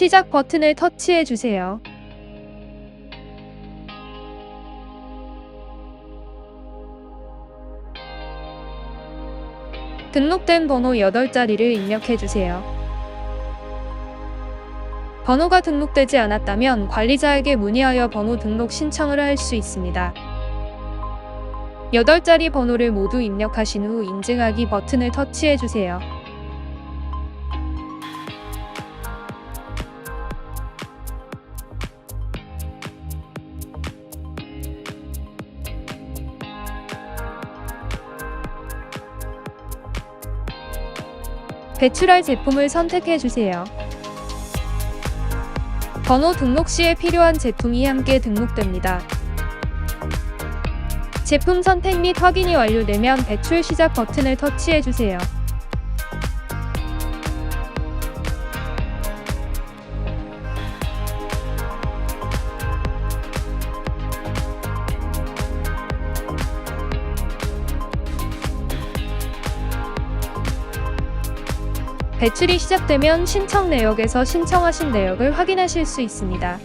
시작 버튼을 터치해 주세요. 등록된 번호 8자리를 입력해 주세요. 번호가 등록되지 않았다면 관리자에게 문의하여 번호 등록 신청을 할 수 있습니다. 8자리 번호를 모두 입력하신 후 인증하기 버튼을 터치해 주세요. 배출할 제품을 선택해 주세요. 번호 등록 시에 필요한 제품이 함께 등록됩니다. 제품 선택 및 확인이 완료되면 배출 시작 버튼을 터치해 주세요. 배출이 시작되면 신청 내역에서 신청하신 내역을 확인하실 수 있습니다.